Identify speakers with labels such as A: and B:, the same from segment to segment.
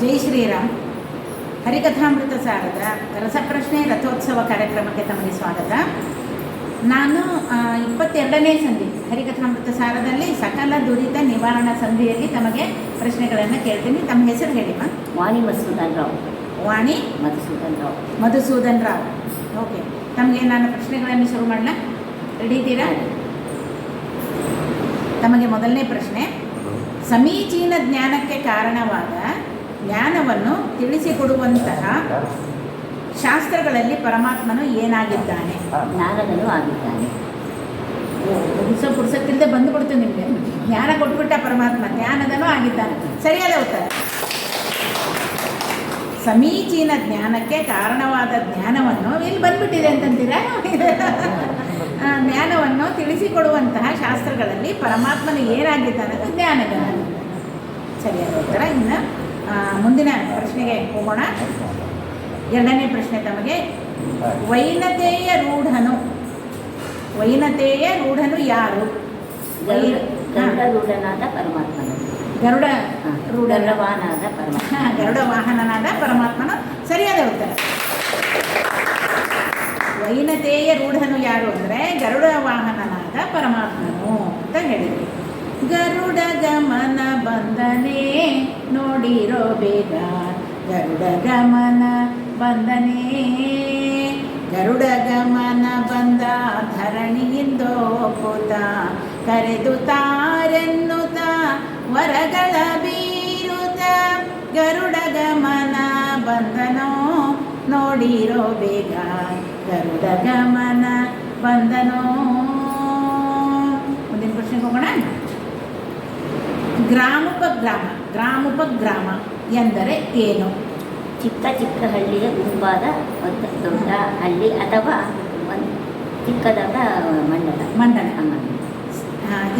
A: ಜೈ ಶ್ರೀರಾಮ್. ಹರಿಕಥಾಮೃತ ಸಾರದ ರಸಪ್ರಶ್ನೆ ರಥೋತ್ಸವ ಕಾರ್ಯಕ್ರಮಕ್ಕೆ ತಮಗೆ ಸ್ವಾಗತ. ನಾನು ಇಪ್ಪತ್ತೆರಡನೇ ಸಂಧಿ ಹರಿಕಥಾಮೃತ ಸಾರದಲ್ಲಿ ಸಕಲ ದುರಿತ ನಿವಾರಣಾ ಸಂಧಿಯಲ್ಲಿ ತಮಗೆ ಪ್ರಶ್ನೆಗಳನ್ನು ಕೇಳ್ತೀನಿ. ತಮ್ಮ ಹೆಸರು ಹೇಳಿಮ್ಮ
B: ವಾಣಿ ಮಧುಸೂದನ್ ರಾವ್.
A: ವಾಣಿ
B: ಮಧುಸೂದನ್ ರಾವ್.
A: ಮಧುಸೂದನ್ ರಾವ್. ಓಕೆ. ತಮಗೆ ನಾನು ಪ್ರಶ್ನೆಗಳನ್ನು ಶುರು ಮಾಡಲ? ರೆಡಿ ಇದ್ದೀರಾ? ತಮಗೆ ಮೊದಲನೇ ಪ್ರಶ್ನೆ. ಸಮೀಚೀನ ಜ್ಞಾನಕ್ಕೆ ಕಾರಣವಾದ ಜ್ಞಾನವನ್ನು ತಿಳಿಸಿಕೊಡುವಂತಹ ಶಾಸ್ತ್ರಗಳಲ್ಲಿ ಪರಮಾತ್ಮನು ಏನಾಗಿದ್ದಾನೆ?
B: ಜ್ಞಾನಗಳು ಆಗಿದ್ದಾನೆ.
A: ಪುರುಸ ಬಂದು ಬಂದುಬಿಡ್ತು ನಿಮಗೆ. ಜ್ಞಾನ ಕೊಟ್ಬಿಟ್ಟ ಪರಮಾತ್ಮ ಜ್ಞಾನದನೂ ಆಗಿದ್ದಾನೆ. ಸರಿಯಾದ ಉತ್ತರ. ಸಮೀಚೀನ ಜ್ಞಾನಕ್ಕೆ ಕಾರಣವಾದ ಜ್ಞಾನವನ್ನು ಇಲ್ಲಿ ಬಂದ್ಬಿಟ್ಟಿದೆ ಅಂತಂತೀರಾ? ಜ್ಞಾನವನ್ನು ತಿಳಿಸಿಕೊಡುವಂತಹ ಶಾಸ್ತ್ರಗಳಲ್ಲಿ ಪರಮಾತ್ಮನು ಏನಾಗಿದ್ದಾನೆ ಅದು ಸರಿಯಾದ ಉತ್ತರ. ಇನ್ನು ಮುಂದಿನ ಪ್ರಶ್ನೆಗೆ ಹೋಗೋಣ. ಎರಡನೇ ಪ್ರಶ್ನೆ ತಮಗೆ. ವೈನತೆಯ ರೂಢನು. ವೈನತೆಯ ರೂಢನು ಯಾರು?
B: ಗರುಡ
A: ರೂಢನಾದ
B: ಗರುಡರೂಢನಾದ ಪರಮಾತ್ಮನು.
A: ಗರುಡ
B: ರೂಢನ
A: ರೂಢ
B: ಪರಮಾತ್ಮ
A: ಗರುಡ ವಾಹನನಾದ ಪರಮಾತ್ಮನು. ಸರಿಯಾದ ಉತ್ತರ. ವೈನತೆಯ ರೂಢನು ಯಾರು ಅಂದರೆ ಗರುಡ ವಾಹನನಾದ ಪರಮಾತ್ಮನು ಅಂತ ಹೇಳಿದ್ವಿ ಗರುಡ ಗಮನ ಬಂದನೆ ನೋಡಿರೋ ಬೇಗ. ಗರುಡ ಗಮನ ಬಂದನೆ. ಗರುಡ ಗಮನ ಬಂದ ಧರಣಿಯಿಂದೋ ಕೂತ ಕರೆದು ತಾರೆನ್ನುತ್ತ ವರಗಳ ಬೀರುತ ಗರುಡ ಗಮನ ಬಂದನೋ ನೋಡಿರೋ ಬೇಗ. ಗರುಡ ಗಮನ ಬಂದನೋ. ಮುಂದಿನ ಪ್ರಶ್ನೆಗೆ ಹೋಗೋಣ. ಗ್ರಾಮೋಪಗ್ರಾಮ. ಗ್ರಾಮೋಪಗ್ರಾಮ ಎಂದರೆ ಏನು?
B: ಚಿಕ್ಕ ಚಿಕ್ಕ ಹಳ್ಳಿಯ ಗುಂಪಾದ ಒಂದು ದೊಡ್ಡ ಹಳ್ಳಿ ಅಥವಾ ಒಂದು ಚಿಕ್ಕದಾದ ಮಂಡಲ.
A: ಮಂಡಲ.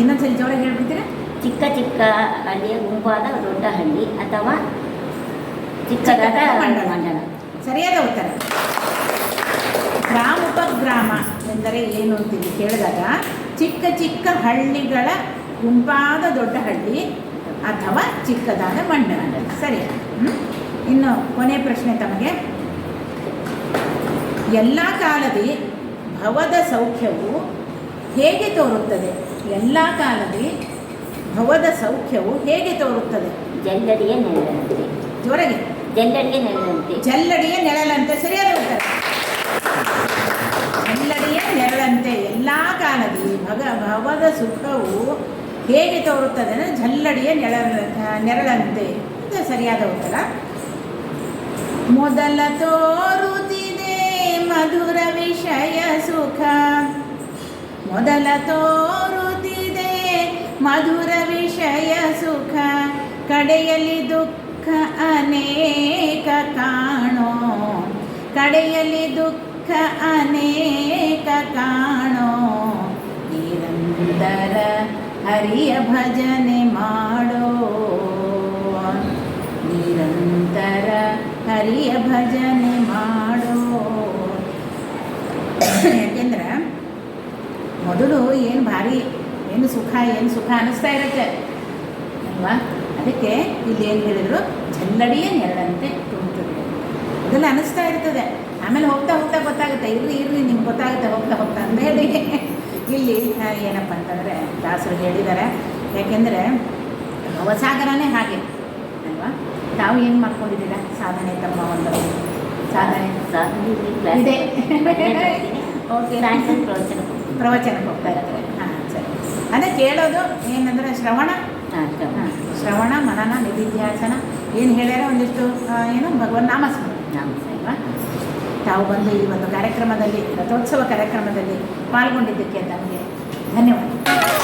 A: ಇನ್ನೊಂದ್ಸರಿ ಜೋರಾಗಿ ಹೇಳ್ಬಿಡ್ತೀರಾ?
B: ಚಿಕ್ಕ ಚಿಕ್ಕ ಹಳ್ಳಿಯ ಗುಂಪಾದ ದೊಡ್ಡ ಹಳ್ಳಿ ಅಥವಾ ಚಿಕ್ಕದಾದ
A: ಚಿಕ್ಕದಾದ ಮಂಡಲ.
B: ಮಂಡಲ.
A: ಸರಿಯಾದ ಉತ್ತರ. ಗ್ರಾಮ ಉಪಗ್ರಾಮ ಎಂದರೆ ಏನು ಅಂತ ಕೇಳಿದಾಗ ಚಿಕ್ಕ ಚಿಕ್ಕ ಹಳ್ಳಿಗಳ ಗುಂಪಾದ ದೊಡ್ಡ ಹಳ್ಳಿ ಅಥವಾ ಚಿಕ್ಕದಾದ ಮಂಡಲ ಸರಿ? ಇನ್ನು ಕೊನೆ ಪ್ರಶ್ನೆ ತಮಗೆ. ಎಲ್ಲ ಕಾಲದಿ ಭವದ ಸೌಖ್ಯವು ಹೇಗೆ ತೋರುತ್ತದೆ? ಎಲ್ಲ ಕಾಲದಿ ಭವದ ಸೌಖ್ಯವು ಹೇಗೆ ತೋರುತ್ತದೆ?
B: ಜಲ್ಲಡಿಯ ನೆರಳಂತೆ.
A: ಜೋರಾಗಿ.
B: ಜಲ್ಲಡಿಯ ನೆರಳಂತೆ.
A: ಜಲ್ಲಡಿಯ ನೆರಳಂತೆ. ಸರಿಯಾದ ಉತ್ತರ. ಜಲ್ಲಡಿಯ ನೆರಳಂತೆ. ಎಲ್ಲ ಕಾಲದಿ ಭಗ ಭವದ ಸುಖವು ಹೇಗೆ ತೋರುತ್ತದೆ ಅಂದರೆ ಜಲ್ಲಡಿಯ ನೆರಳ ನೆರಳಂತೆ. ಇದು ಸರಿಯಾದ ಉತ್ತರ. ಮೊದಲ ತೋರುತ್ತಿದೆ ಮಧುರ ವಿಷಯ ಸುಖ. ಮೊದಲ ತೋರುತ್ತಿದೆ ಮಧುರ ವಿಷಯ ಸುಖ. ಕಡೆಯಲ್ಲಿ ದುಃಖ ಅನೇಕ ಕಾಣೋ. ಕಡೆಯಲ್ಲಿ ದುಃಖ ಅನೇಕ ಕಾಣೋ. ನಿರಂತರ ಹರಿಯ ಭಜನೆ ಮಾಡೋ. ನಿರಂತರ ಹರಿಯ ಭಜನೆ ಮಾಡೋ. ಯಾಕೆಂದ್ರೆ ಮೊದಲು ಏನು ಭಾರಿ, ಏನು ಸುಖ ಏನು ಸುಖ ಅನ್ನಿಸ್ತಾ ಇರುತ್ತೆ ಅಲ್ವಾ? ಅದಕ್ಕೆ ಇಲ್ಲಿ ಏನು ಹೇಳಿದ್ರು ಜಲ್ಲಡಿಯ ನೆರಳಂತೆ ತುಂಬುತ್ತದೆ ಅದೆಲ್ಲ ಅನ್ನಿಸ್ತಾ ಇರ್ತದೆ. ಆಮೇಲೆ ಹೋಗ್ತಾ ಹೋಗ್ತಾ ಗೊತ್ತಾಗುತ್ತೆ, ಇರ್ಲಿ ಇರ್ಲಿ ನಿಮ್ಗೆ ಗೊತ್ತಾಗುತ್ತೆ ಹೋಗ್ತಾ ಹೋಗ್ತಾ ಅಂತ ಹೇಳಿ ಇಲ್ಲಿ ಏನಪ್ಪ ಅಂತಂದರೆ ದಾಸರು ಹೇಳಿದ್ದಾರೆ. ಯಾಕೆಂದರೆ ನವಸಾಗರನೇ ಹಾಗೆ ಅಲ್ವಾ? ತಾವು ಏನು ಮಾಡ್ಕೊಂಡಿದ್ದೀರಾ? ಸಾಧನೆ ತಮ್ಮ ಒಂದು ಸಾಧನೆ ಇದೆ. ಓಕೆ ಪ್ರವಚನಕ್ಕೆ ಹೋಗ್ತಾ ಇರ್ತಾರೆ ಹಾಂ ಸರಿ. ಅದೇ ಕೇಳೋದು ಏನಂದರೆ ಶ್ರವಣ.
B: ಶ್ರವಣ.
A: ಮನನ ನಿಧಿಧ್ಯಾಸನ ಏನು ಹೇಳ್ಯಾರ ಒಂದಿಷ್ಟು ಏನು ಭಗವನ್ ನಾಮಸ್ಮರಣೆ.
B: ನಮಸ್ತೆ.
A: ತಾವು ಬಂದು ಈ ಒಂದು ಕಾರ್ಯಕ್ರಮದಲ್ಲಿ ರಥೋತ್ಸವ ಕಾರ್ಯಕ್ರಮದಲ್ಲಿ ಪಾಲ್ಗೊಂಡಿದ್ದಕ್ಕೆ ನಮಗೆ ಧನ್ಯವಾದ.